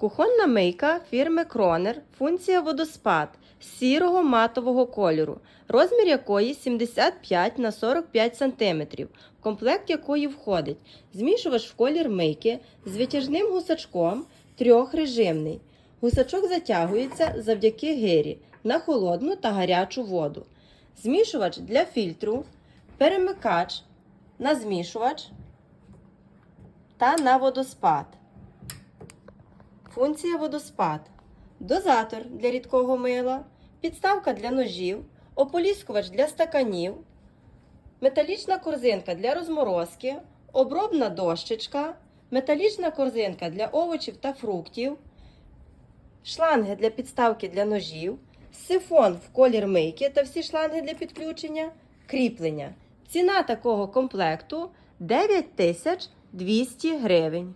Кухонна мийка фірми Кронер, функція водоспад сірого матового кольору, розмір якої 75 на 45 см, в комплект якої входить змішувач в колір мийки з витяжним гусачком трьохрежимний. Гусачок затягується завдяки гирі на холодну та гарячу воду. Змішувач для фільтру, перемикач на змішувач та на водоспад. Функція водоспад. Дозатор для рідкого мила, підставка для ножів, ополіскувач для стаканів, металічна корзинка для розморозки, обробна дощечка, металічна корзинка для овочів та фруктів, шланги для підставки для ножів, сифон в колір мийки та всі шланги для підключення, кріплення. Ціна такого комплекту 9200 гривень.